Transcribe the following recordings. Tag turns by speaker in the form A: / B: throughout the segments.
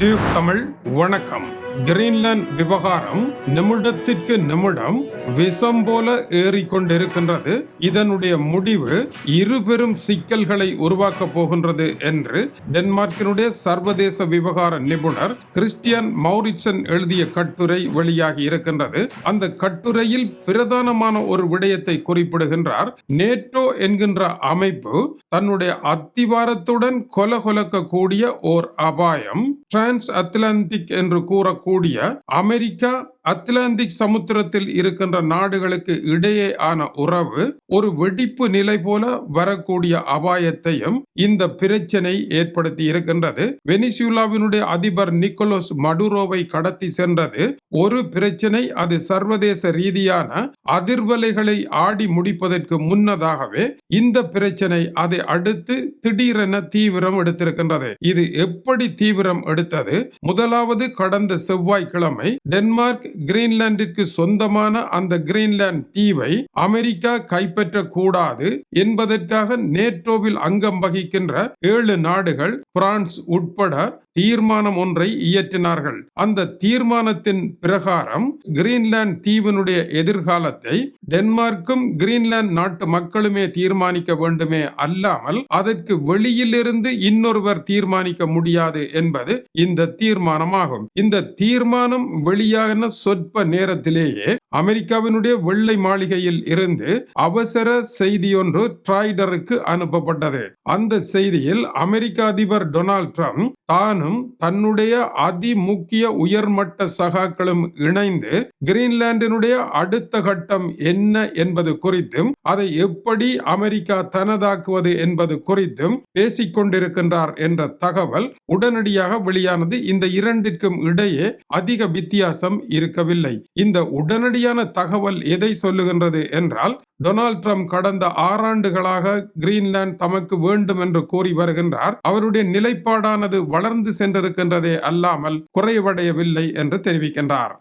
A: Tube Tamil வணக்கம். Greenland விவகாரம் நிமிடத்திற்கு நிமிடம் விஷம் போல ஏறிக்கொண்டிருக்கின்றது. இதனுடைய முடிவு இரு பெரும் சிக்கல்களை உருவாக்கப் போகின்றது என்று டென்மார்க்கினுடைய சர்வதேச விவகார நிபுணர் கிறிஸ்டியன் மௌரிச்சன் எழுதிய கட்டுரை வெளியாகி இருக்கின்றது. அந்த கட்டுரையில் பிரதானமான ஒரு விடயத்தை குறிப்பிடுகின்றார். நேட்டோ என்கின்ற அமைப்பு தன்னுடைய அத்திவாரத்துடன் கொலகொலக்கக்கூடிய ஓர் அபாயம். டிரான்ஸ் அத்லாந்திக் என்று கூறக்கூடிய அமெரிக்கா அத்லாந்திக் சமுத்திரத்தில் இருக்கின்ற நாடுகளுக்கு இடையே ஆன உறவு ஒரு வெடிப்பு நிலை போல வரக்கூடிய அபாயத்தையும் இந்த பிரச்சனை ஏற்படுத்தி இருக்கின்றது. வெனிசுலாவினுடைய அதிபர் நிக்கோலோஸ் மடுரோவை கடத்தி சென்றது. ஒரு பிரச்சனை அது சர்வதேச ரீதியான அதிர்வலைகளை ஆடி முடிப்பதற்கு முன்னதாகவே இந்த பிரச்சனை அதை அடுத்து திடீரென தீவிரம் எடுத்திருக்கின்றது. இது எப்படி தீவிரம் எடுத்தது? முதலாவது கடந்த செவ்வாய்க்கிழமை டென்மார்க் கிரீன்லாந்திற்கு சொந்தமான அந்த கிரீன்லாந்து தீவை அமெரிக்கா கைப்பற்ற கூடாது என்பதற்காக நேட்டோவில் அங்கம் வகிக்கின்ற ஏழு நாடுகள் பிரான்ஸ் உட்பட தீர்மானம் ஒன்றை இயற்றினார்கள். அந்த தீர்மானத்தின் பிரகாரம் கிரீன்லாந்து தீவினுடைய எதிர்காலத்தை டென்மார்க்கும் கிரீன்லாந்து நாட்டு மக்களுமே தீர்மானிக்க வேண்டுமே அல்லாமல் அதற்கு வெளியிலிருந்து இன்னொருவர் தீர்மானிக்க முடியாது என்பது இந்த தீர்மானமாகும். இந்த தீர்மானம் வெளியான சொற்ப நேரத்திலேயே அமெரிக்காவினுடைய வெள்ளை மாளிகையில் இருந்து அவசர செய்தியொன்று ட்ராய்டருக்கு அனுப்பப்பட்டது. அந்த செய்தியில் அமெரிக்க அதிபர் டொனால்ட் ட்ரம்ப் தானும் தன்னுடைய அதிமுக்கிய உயர்மட்ட சகாக்களும் இணைந்து கிரீன்லாந்தினுடைய அடுத்த கட்டம் என்ன என்பது குறித்தும் அதை எப்படி அமெரிக்கா தனதாக்குவது என்பது குறித்தும் பேசிக் கொண்டிருக்கின்றார் என்ற தகவல் உடனடியாக வெளியானது. இந்த இரண்டிற்கும் இடையே அதிக வித்தியாசம் இருக்கவில்லை. இந்த உடனடியான தகவல் எதை சொல்லுகின்றது என்றால் டொனால்ட் ட்ரம்ப் கடந்த ஆறாண்டுகளாக கிரீன்லாந்து தமக்கு வேண்டும் என்று கூறி வருகின்றார். அவருடைய நிலைப்பாடானது வளர்ந்து சென்றிருக்கின்றதே அல்லாமல் குறைவடையவில்லை என்று தெரிவிக்கின்றார்.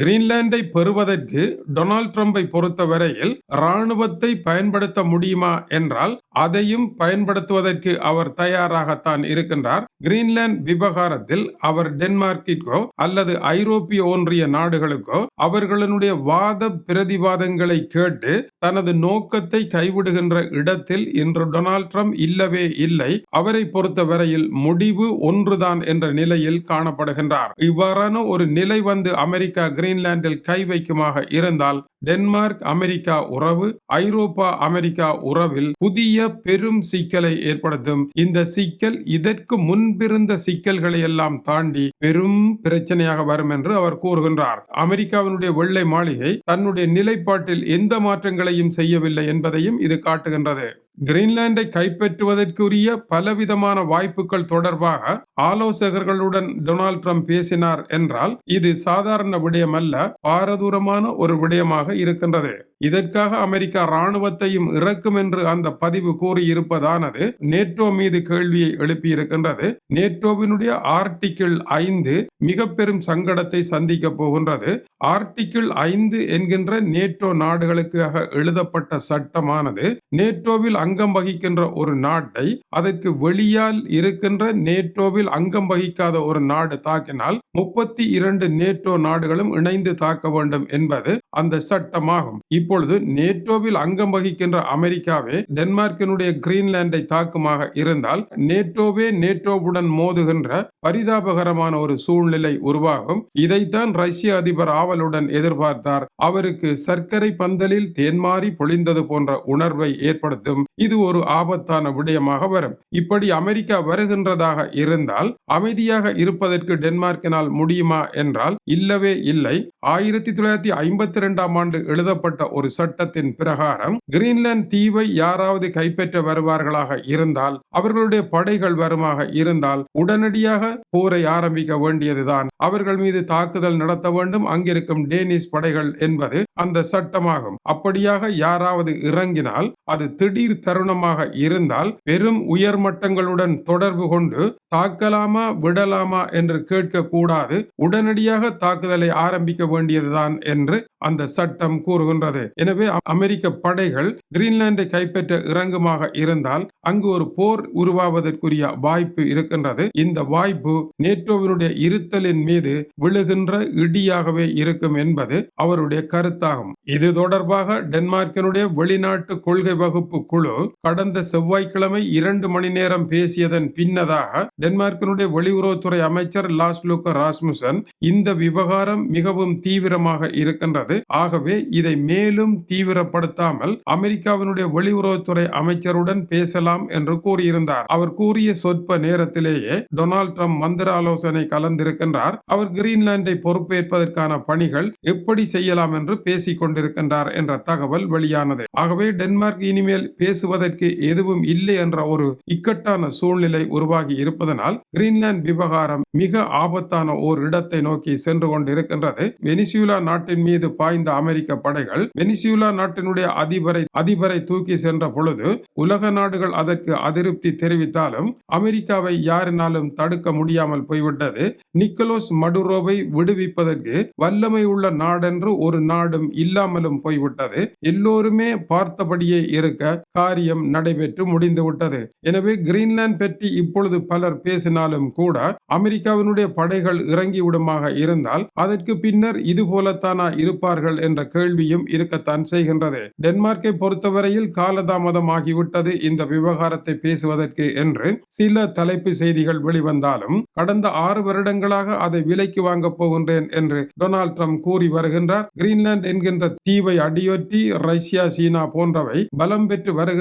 A: கிரீன்லாந்தை பெறுவதற்கு டொனால்ட் ட்ரம்பை பொறுத்தவரையில் ராணுவத்தை பயன்படுத்த முடியுமா என்றால் அதையும் பயன்படுத்துவதற்கு அவர் தயாராகத்தான் இருக்கின்றார். கிரீன்லாந்து விவகாரத்தில் அவர் டென்மார்க்கிற்கோ அல்லது ஐரோப்பிய ஒன்றிய நாடுகளுக்கோ அவர்களுடைய வாத பிரதிவாதங்களை கேட்டு தனது நோக்கத்தை கைவிடுகின்ற இடத்தில் இன்று டொனால்ட் ட்ரம்ப் இல்லவே இல்லை. அவரை பொறுத்தவரையில் முடிவு ஒன்றுதான் என்ற நிலையில் காணப்படுகின்றார். இவ்வாறான ஒரு நிலை வந்து அமெரிக்கா கிரீன்லாந்தில் கை வைக்குமாக இருந்தால் டென்மார்க் அமெரிக்கா உறவு ஐரோப்பா அமெரிக்கா உறவில் புதிய பெரும் சிக்கலை ஏற்படுத்தும். இந்த சிக்கல் இதற்கு முன்பிருந்த சிக்கல்களை எல்லாம் தாண்டி பெரும் பிரச்சனையாக வரும் என்று அவர் கூறுகின்றார். அமெரிக்காவினுடைய வெள்ளை மாளிகை தன்னுடைய நிலைப்பாட்டில் எந்த மாற்றங்களையும் செய்யவில்லை என்பதையும் இது காட்டுகின்றது. கிரீன்லாந்தை கைப்பற்றுவதற்குரிய பலவிதமான வாய்ப்புகள் தொடர்பாக ஆலோசகர்களுடன் டொனால்ட் ட்ரம்ப் பேசினார் என்றால் இது சாதாரண விடயம் அல்ல பாரதூரமான ஒரு விடயமாக இருக்கின்றது. இதற்காக அமெரிக்கா ராணுவத்தையும் இறக்கும் என்று அந்த பதிவு கூறியிருப்பதானது நேட்டோ மீது கேள்வியை எழுப்பியிருக்கின்றது. நேட்டோவினுடைய ஆர்டிகிள் ஐந்து மிக பெரும் சங்கடத்தை சந்திக்க போகின்றது. ஆர்டிகிள் ஐந்து என்கின்ற நேட்டோ நாடுகளுக்காக எழுதப்பட்ட சட்டமானது நேட்டோவில் அங்கம் வகிக்கின்ற ஒரு நாட்டை அதற்கு வெளியால் இருக்கின்ற நேட்டோவில் அங்கம் வகிக்காத ஒரு நாடு தாக்கினால் முப்பத்தி இரண்டு நேட்டோ நாடுகளும் இணைந்து தாக்க வேண்டும் என்பது அந்த சட்டமாகும். இப்பொழுது நேட்டோவில் அங்கம் வகிக்கின்ற அமெரிக்காவே டென்மார்க்கினுடைய கிரீன்லாந்தை தாக்குமாக இருந்தால் நேட்டோவே நேட்டோவுடன் மோதுகின்ற பரிதாபகரமான ஒரு சூழ்நிலை உருவாகும். இதைத்தான் ரஷ்ய அதிபர் ஆவலுடன் எதிர்பார்த்தார். அவருக்கு சர்க்கரை பந்தலில் தேன்மாறி பொழிந்தது போன்ற உணர்வை ஏற்படுத்தும் இது ஒரு ஆபத்தான விடயமாக வரும். இப்படி அமெரிக்கா வருகின்றதாக இருந்தால் அமைதியாக இருப்பதற்கு டென்மார்க்கினால் முடியுமா என்றால் இல்லவே இல்லை. ஆயிரத்தி தொள்ளாயிரத்தி ஐம்பத்தி இரண்டாம் ஆண்டு எழுதப்பட்ட ஒரு சட்டத்தின் பிரகாரம் கிரீன்லாந்து தீவை யாராவது கைப்பற்ற வருவார்களாக இருந்தால் அவர்களுடைய படைகள் வருமாக இருந்தால் உடனடியாக போரை ஆரம்பிக்க வேண்டியதுதான். அவர்கள் மீது தாக்குதல் நடத்த வேண்டும். அங்கிருக்கும் டேனிஷ் படைகள் என்பது அந்த சட்டமாகும். அப்படியாக யாராவது இறங்கினால் அது திடீர் தருணமாக இருந்தால் பெரும் உயர்மட்டங்களுடன் தொடர்பு கொண்டு தாக்கலாமா விடலாமா என்று கேட்க கூடாது உடனடியாக தாக்குதலை ஆரம்பிக்க வேண்டியதுதான் என்று அந்த சட்டம் கூறுகின்றது. எனவே அமெரிக்க படைகள் கிரீன்லாந்தை கைப்பற்ற இறங்குமாக இருந்தால் அங்கு ஒரு போர் உருவாவதற்குரிய வாய்ப்பு இருக்கின்றது. இந்த வாய்ப்பு நேட்டோவினுடைய இருத்தலின் மீது விழுகின்ற இடியாகவே இருக்கும் என்பது அவருடைய கருத்தாகும். இது தொடர்பாக டென்மார்க்கினுடைய வெளிநாட்டு கொள்கை வகுப்பு குழு கடந்த செவ்வாய்க்கிழமை இரண்டு மணி நேரம் பேசியதன் பின்னதாக டென்மார்க்கினுடைய வெளியுறவுத்துறை அமைச்சர் லாஸ்லுக்க ராஸ்முசன் இந்த விவகாரம் மிகவும் தீவிரமாக இருக்கின்றது. ஆகவே இதை மேலும் தீவிரப்படுத்தாமல் அமெரிக்காவினுடைய வெளியுறவுத்துறை அமைச்சருடன் பேசலாம் என்று கூறியிருந்தார். அவர் கூறிய சொற்ப நேரத்திலேயே டொனால்ட் ட்ரம்ப் மந்திர ஆலோசனை கலந்திருக்கின்றார். அவர் கிரீன்லாந்தை பொறுப்பேற்பதற்கான பணிகள் எப்படி செய்யலாம் என்று பேசிக் கொண்டிருக்கின்றார் என்ற தகவல் வெளியானது. ஆகவே டென்மார்க் இனிமேல் பேசுவதற்கு எதுவும் இல்லை என்ற ஒரு இக்கட்டான சூழ்நிலை உருவாகி இருப்பதனால் கிரீன்லாந்து விவகாரம் மிக ஆபத்தான ஓர் இடத்தை நோக்கி சென்று கொண்டிருக்கின்றது. வெனிசுலா நாட்டின் மீது பாய்ந்த அமெரிக்க படைகள் வெனிசுலா நாட்டினுடைய அதிபரை அதிபரை தூக்கி சென்ற பொழுது உலக நாடுகள் அதற்கு அதிருப்தி தெரிவித்தாலும் அமெரிக்காவை யாரினாலும் தடுக்க முடியாமல் போய்விட்டது. நிக்கோலஸ் மடுரோவை விடுவிப்பதற்கு வல்லமை உள்ள நாடென்று ஒரு நாடும் இல்லாமலும் போய்விட்டது. எல்லோருமே பார்த்தபடியே இருக்க காரியம் நடைபெற்று முடிந்துவிட்டது. எனவே கிரீன்லாந்து பற்றி இப்பொழுது பலர் பேசினாலும் கூட அமெரிக்காவினுடைய படைகள் இறங்கிவிடுமாக இருந்தால் அதற்கு பின்னர் இது போலத்தானா இருப்பார்கள் என்ற கேள்வியும் இருக்கத்தான் செய்கின்றது. டென்மார்க்கை பொறுத்தவரையில் காலதாமதம் ஆகிவிட்டது இந்த விவகாரத்தை பேசுவதற்கு என்று சில தலைப்பு செய்திகள் வெளிவந்தாலும் கடந்த ஆறு வருடங்களாக அதை விலைக்கு வாங்கப் போகின்றேன் என்று டொனால்ட் ட்ரம்ப் கூறி வருகின்றார். கிரீன்லாந்து என்கின்ற தீவை அடியொற்றி ரஷ்யா சீனா போன்றவை பலம் பெற்று வருகின்றன.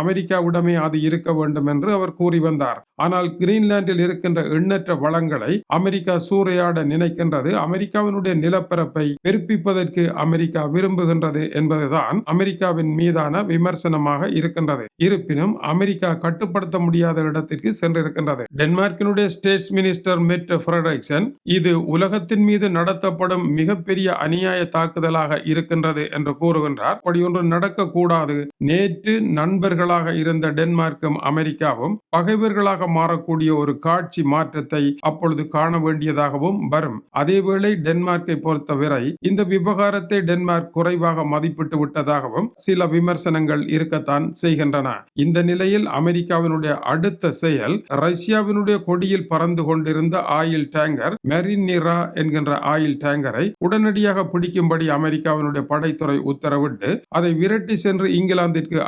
A: அமெரிக்காவிடமே அது இருக்க வேண்டும் என்று அவர் கூறி வந்தார். ஆனால் கிரீன்லாந்தில் இருக்கின்ற எண்ணற்ற வளங்களை அமெரிக்கா சூறையாட நினைக்கின்றது. அமெரிக்காவினுடைய நிலப்பரப்பை பெருப்பிப்பதற்கு அமெரிக்கா விரும்புகின்றது என்பதுதான் அமெரிக்காவின் மீதான விமர்சனமாக இருக்கின்றது. இருப்பினும் அமெரிக்கா கட்டுப்படுத்த முடியாத இடத்திற்கு சென்றிருக்கின்றது. டென்மார்க்கினுடைய ஸ்டேட்ஸ் மினிஸ்டர் மெட் ஃபிரடரிக்சன் இது உலகத்தின் மீது நடத்தப்படும் மிகப்பெரிய அநியாய தாக்குதலாக இருக்கின்றது என்று கூறுகின்றார். அப்படி ஒன்று நடக்கக்கூடாது. நேற்று நண்பர்களாக இருந்த டென்மார்க்கும் அமெரிக்காவும் பகைவர்களாக மாறக்கூடிய ஒரு காட்சி மாற்றத்தை அப்பொழுது காண வேண்டியதாகவும் வரும். அதேவேளை டென்மார்க்கை பொறுத்தவரை இந்த விவகாரத்தை டென்மார்க் குறைவாக மதிப்பிட்டு விட்டதாகவும் சில விமர்சனங்கள் இருக்கத்தான் செய்கின்றன. இந்த நிலையில் அமெரிக்காவினுடைய அடுத்த செயல் ரஷ்யாவினுடைய கொடியில் பறந்து கொண்டிருந்த ஆயில் டேங்கர் மெரினிரா என்கின்ற ஆயில் டேங்கரை உடனடியாக பிடிக்கும்படி அமெரிக்காவினுடைய படைத்துறை உத்தரவிட்டு அதை விரட்டி சென்று இங்கிலாந்திற்கு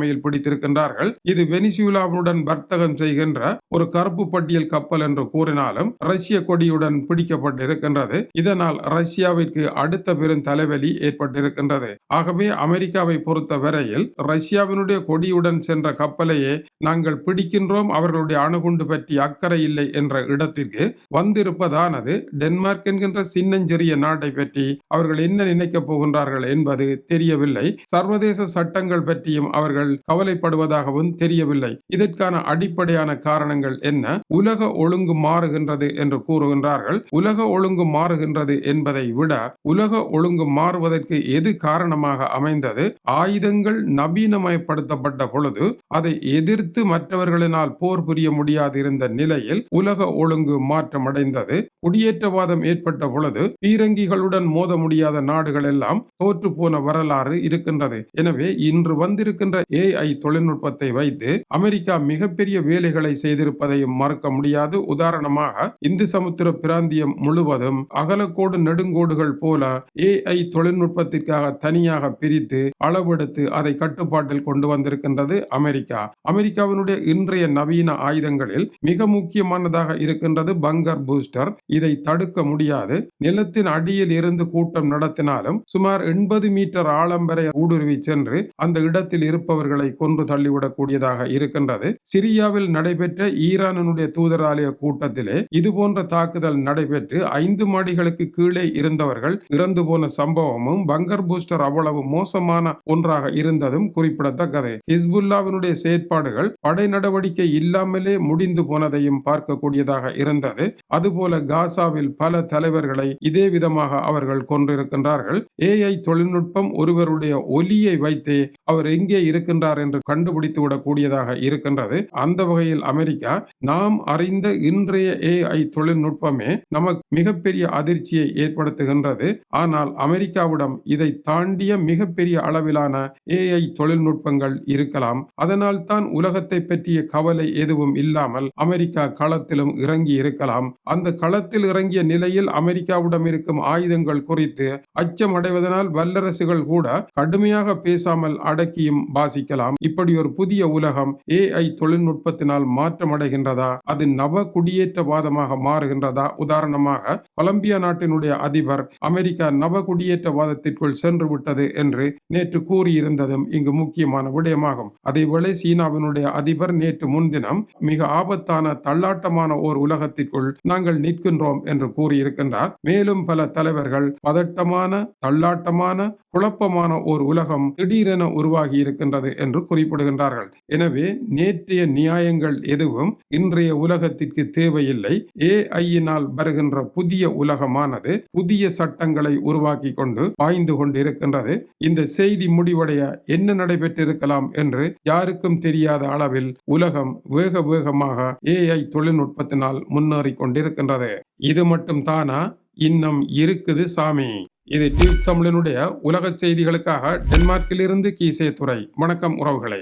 A: அருகாமையில் பிடித்திருக்கின்றார்கள். இது வெனிசுலாவுடன் வர்த்தகம் செய்கின்ற ஒரு கருப்பு பட்டியல் கப்பல் என்று கூறினாலும் ரஷ்ய கொடியுடன் பிடிக்கப்பட்டிருக்கின்றது. இதனால் ரஷ்யாவிற்கு அடுத்த பெரும் தலைவலி ஏற்பட்டிருக்கின்றது. ஆகவே அமெரிக்காவை பொறுத்த வரையில் ரஷ்யாவினுடைய கொடியுடன் சென்ற கப்பலையே நாங்கள் பிடிக்கின்றோம். அவர்களுடைய அணுகுண்டு பற்றி அக்கறை இல்லை என்ற இடத்திற்கு வந்திருப்பதானது டென்மார்க் என்கின்ற சின்னஞ்சிறிய நாட்டை பற்றி அவர்கள் என்ன நினைக்கப் போகின்றார்கள் என்பது தெரியவில்லை. சர்வதேச சட்டங்கள் பற்றியும் அவர்கள் கவலைப்படுவதாகவும் தெரியவில்லை. இதற்கான அடிப்படையான காரணங்கள் என்ன? உலக ஒழுங்கு மாறுகின்றது என்று கூறுகின்றார்கள். உலக ஒழுங்கு மாறுகின்றது என்பதை விட உலக ஒழுங்கு மாறுவதற்கு எது காரணமாக அமைந்தது? ஆயுதங்கள் நவீனமயப்படுத்தப்பட்ட பொழுது அதை எதிர்த்து மற்றவர்களினால் போர் புரிய முடியாது இருந்த நிலையில் உலக ஒழுங்கு மாற்றமடைந்தது. குடியேற்றவாதம் ஏற்பட்ட பொழுது பீரங்கிகளுடன் மோத முடியாத நாடுகள் எல்லாம் தோற்று போன வரலாறு இருக்கின்றது. எனவே இன்று வந்திருக்கின்ற ஏஐ தொழில்நுட்பத்தை வைத்து அமெரிக்கா மிகப்பெரிய வேலைகளை செய்திருப்பதையும் மறுக்க முடியாது. உதாரணமாக இந்து சமுத்திர பிராந்தியம் முழுவதும் அகலக்கோடு நெடுங்கோடுகள் போல ஏஐ தொழில்நுட்பத்திற்காக தனியாக பிரித்து அளவெடுத்து அதை கட்டுப்பாட்டில் கொண்டு வந்திருக்கின்றது அமெரிக்கா. அமெரிக்காவினுடைய இன்றைய நவீன ஆயுதங்களில் மிக முக்கியமானதாக இருக்கின்றது பங்கர் பூஸ்டர். இதை தடுக்க முடியாது. நிலத்தின் அடியில் இருந்து கூட்டம் நடத்தினாலும் சுமார் எண்பது மீட்டர் ஆழம் வரை ஊடுருவி சென்று அந்த இடத்தில் இருப்பவர்கள் கொன்று தள்ளிவிடக்கூடியதாக இருக்கின்றது. சிரியாவில் நடைபெற்ற ஈரானுடைய தூதராலய கூட்டத்திலே இது போன்ற தாக்குதல் நடைபெற்று ஐந்து மாடிகளுக்கு கீழே இருந்தவர்கள் இறந்து போன சம்பவமும் பங்கர் பூஸ்டர் அவ்வளவு மோசமான ஒன்றாக இருந்ததும் குறிப்பிடத்தக்கது. ஹிஸ்புல்லாவினுடைய செயற்பாடுகள் படை நடவடிக்கை இல்லாமலே முடிந்து போனதையும் பார்க்கக்கூடியதாக இருந்தது. அதுபோல காசாவில் பல தலைவர்களை இதே விதமாக அவர்கள் கொண்டிருக்கின்றார்கள் ஏஐ தொழில்நுட்பம் ஒருவருடைய ஒலியை வைத்தே அவர் எங்கே இருக்கின்ற இருக்கின்றார் என்று கண்டுபிடித்து விடக்கூடியதாக இருக்கின்றது. அந்த வகையில் அமெரிக்கா நாம் அறிந்த இன்றைய ஏஐ தொழில்நுட்பமே நமக்கு மிகப்பெரிய அதிர்ச்சியை ஏற்படுத்துகின்றது. ஆனால் அமெரிக்காவிடம் இதை தாண்டிய மிகப்பெரிய அளவிலான ஏஐ தொழில்நுட்பங்கள் இருக்கலாம். அதனால் தான் உலகத்தை பற்றிய கவலை எதுவும் இல்லாமல் அமெரிக்கா களத்திலும் இறங்கி இருக்கலாம். அந்த களத்தில் இறங்கிய நிலையில் அமெரிக்காவிடம் இருக்கும் ஆயுதங்கள் குறித்து அச்சம் அடைவதனால் வல்லரசுகள் கூட கடுமையாக பேசாமல் அடக்கியும் வாசிக்கலாம். இப்படி ஒரு புதிய உலகம் ஏஐ தொழில்நுட்பத்தினால் மாற்றமடைகின்றதா? அது நவ குடியேற்றவாதமாக மாறுகின்றதா? உதாரணமாக கொலம்பியா நாட்டினுடைய அதிபர் அமெரிக்கா நவ குடியேற்றவாதத்திற்குள் சென்று விட்டது என்று நேற்று கூறியிருந்ததும் இங்கு முக்கியமான விடயமாகும். அதேவேளை சீனாவினுடைய அதிபர் நேற்று முன்தினம் மிக ஆபத்தான தள்ளாட்டமான ஓர் உலகத்திற்குள் நாங்கள் நிற்கின்றோம் என்று கூறியிருக்கின்றார். மேலும் பல தலைவர்கள் பதட்டமான தள்ளாட்டமான குழப்பமான ஓர் உலகம் திடீரென உருவாகி இருக்கின்றது என்று குறிப்பிடுகின்றார்கள். எனவே நேற்றைய நியாயங்கள் எதுவும் இன்றைய உலகத்திற்கு தேவையில்லை. ஏஐயினால் வருகின்ற புதிய உலகமானது புதிய சட்டங்களை உருவாக்கி கொண்டு பாய்ந்து கொண்டிருக்கின்றது. இந்த செய்தி முடிவடைய என்ன நடைபெற்றிருக்கலாம் என்று யாருக்கும் தெரியாத அளவில் உலகம் வேக வேகமாக ஏஐ தொழில்நுட்பத்தினால் முன்னேறி கொண்டிருக்கின்றது. இது மட்டும் தானா? இன்னும் இருக்குது சாமி. இது டியூப் தமிழனுடைய உலக செய்திகளுக்காக டென்மார்க்கிலிருந்து கீசே துறை வணக்கம் உறவுகளே.